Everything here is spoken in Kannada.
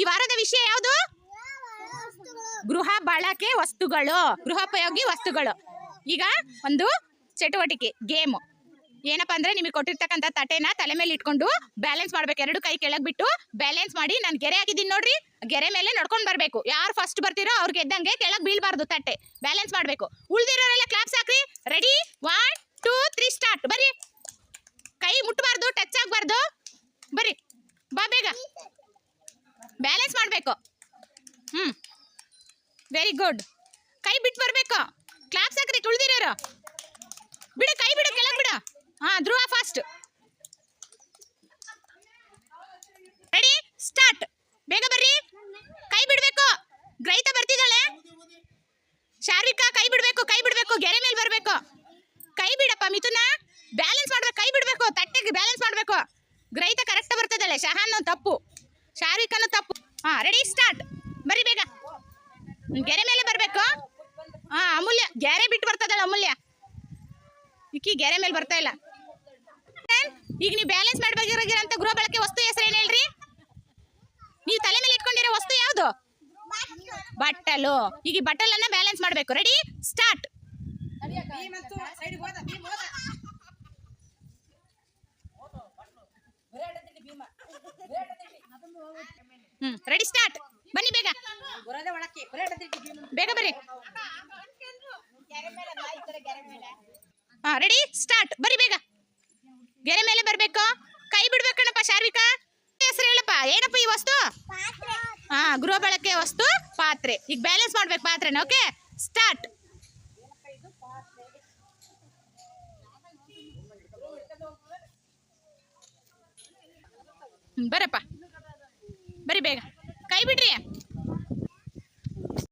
ಈ ವಾರದ ವಿಷಯ ಯಾವುದು? ಗೃಹ ಬಳಕೆ ವಸ್ತುಗಳು, ಗೃಹೋಪಯೋಗಿ ವಸ್ತುಗಳು. ಈಗ ಒಂದು ಚಟುವಟಿಕೆ, ಗೇಮ್. ಏನಪ್ಪ ಅಂದ್ರೆ ನಿಮಗೆ ಕೊಟ್ಟಿರ್ತಕ್ಕಂಥ ತಟೆನ ತಲೆ ಮೇಲೆ ಇಟ್ಕೊಂಡು ಬ್ಯಾಲೆನ್ಸ್ ಮಾಡ್ಬೇಕು. ಎರಡು ಕೈ ಕೆಳಗೆ ಬಿಟ್ಟು ಬ್ಯಾಲೆನ್ಸ್ ಮಾಡಿ, ನಾನು ಗೆರೆ ಆಗಿದ್ದೀನಿ ನೋಡ್ರಿ, ಗೆರೆ ಮೇಲೆ ನಡ್ಕೊಂಡು ಬರಬೇಕು. ಯಾರು ಫಸ್ಟ್ ಬರ್ತೀರೋ ಅವ್ರಿಗೆ ಎದ್ದಂಗೆ ಕೆಳಗೆ ಬೀಳ್ಬಾರ್ದು ತಟ್ಟೆ. ಬ್ಯಾಲೆನ್ಸ್ ಮಾಡಬೇಕು. ಉಳ್ದಿರೋರೆಲ್ಲ ಕ್ಲಾಪ್ಸ್ ಹಾಕ್ರಿ. Ready one two three start ಬರ್ರಿ. ಕೈ ಮುಟ್ಟಬಾರ್ದು ಟಚ್ ಆಗಬಾರ್ದು. ಬರ್ರಿ. ಬಾ ಬೇಗ. ಬ್ಯಾಲೆನ್ಸ್ ಮಾಡಬೇಕು. ಹ್ಞೂ ವೆರಿ ಗುಡ್ ಕೈ ಬಿಟ್ಟು ಬರಬೇಕು. ಕ್ಲಾಪ್ಸ್ ಹಾಕ್ರಿ, ತುಳಿದಿರೋರು. ಬಿಡು, ಕೈ ಬಿಡು, ಕೆಳಗೆ ಬಿಡು. ಹಾಂ, ಧ್ರುವ ಫಾಸ್ಟ್ ರೆಡಿ ಸ್ಟಾರ್ಟ್ ಬೇಗ ಬರ್ರಿ. ಕೈ ಬಿಡಬೇಕು. ಗ್ರೈತ ಬರ್ತಿದ್ದಾಳೆ. ಶಾರ್ವಿಕಾ ಕೈ ಬಿಡಬೇಕು ಕೈ ಬಿಡಬೇಕು, ಗೆರೆ ಮೇಲೆ ಬರಬೇಕು. ಕೈ ಬಿಡಪ್ಪ, ಮಿಥುನ. ಬ್ಯಾಲೆನ್ಸ್ ಮಾಡ್ಬೇಕು, ಕೈ ಬಿಡಬೇಕು, ತಟ್ಟೆಗೆ ಬ್ಯಾಲೆನ್ಸ್ ಮಾಡಬೇಕು. ಗ್ರೈತ ಕರೆಕ್ಟ್ ಬರ್ತಿದ್ದಾಳೆ. ಶಹಾನ್ ತಪ್ಪು. ಶಾರ್ವಿಕನು ತಪ್ಪು. ಹಾ ರೆಡಿ ಸ್ಟಾರ್ಟ್ ಬರಿ ಬೇಗ. ಗೆರೆ ಮೇಲೆ ಬರಬೇಕು. ಹಾ, ಅಮೂಲ್ಯ. ಗೆರೆ ಬಿಟ್ಟು ಬರ್ತದಲ್ಲ ಅಮೂಲ್ಯ. ಇಕ್ಕಿ ಗೆರೆ ಮೇಲೆ ಬರ್ತಾ ಇಲ್ಲ. ಈಗ ನೀವು ಬ್ಯಾಲೆನ್ಸ್ ಮಾಡ್ಬೇಕಾಗಿರೋಂಥ ಗೃಹ ಬಳಕೆ ವಸ್ತು ಹೆಸರು ಏನು ಹೇಳ್ರಿ? ನೀವು ತಲೆ ಮೇಲೆ ಇಟ್ಕೊಂಡಿರೋ ವಸ್ತು ಯಾವುದು? ಬಟ್ಟಲು. ಈಗ ಬಟ್ಟಲನ್ನ ಬ್ಯಾಲೆನ್ಸ್ ಮಾಡಬೇಕು. Ready start hmm ready start ಬನ್ನಿ ಬೇಗ. ಬೇಗ ಬರ್ರಿ. ಹಾ ರೆಡಿ ಸ್ಟಾರ್ಟ್ ಬರ್ರಿ ಬೇಗ. ಗೆರೆ ಮೇಲೆ ಬರ್ಬೇಕು. ಕೈ ಬಿಡ್ಬೇಕಣ್ಣಪ್ಪ ಶಾರ್ವಿಕಾ. ಹೆಸರು ಹೇಳಪ್ಪ, ಏನಪ್ಪ ಈ ವಸ್ತು? ಹಾ, ಗೃಹ ಬಳಕೆ ವಸ್ತು, ಪಾತ್ರೆ. ಈಗ ಬ್ಯಾಲೆನ್ಸ್ ಮಾಡ್ಬೇಕು ಪಾತ್ರೆನ ಓಕೆ ಸ್ಟಾರ್ಟ್ ಬರಪ್ಪ. ಕೈ ಬಿಡ್ರಿ.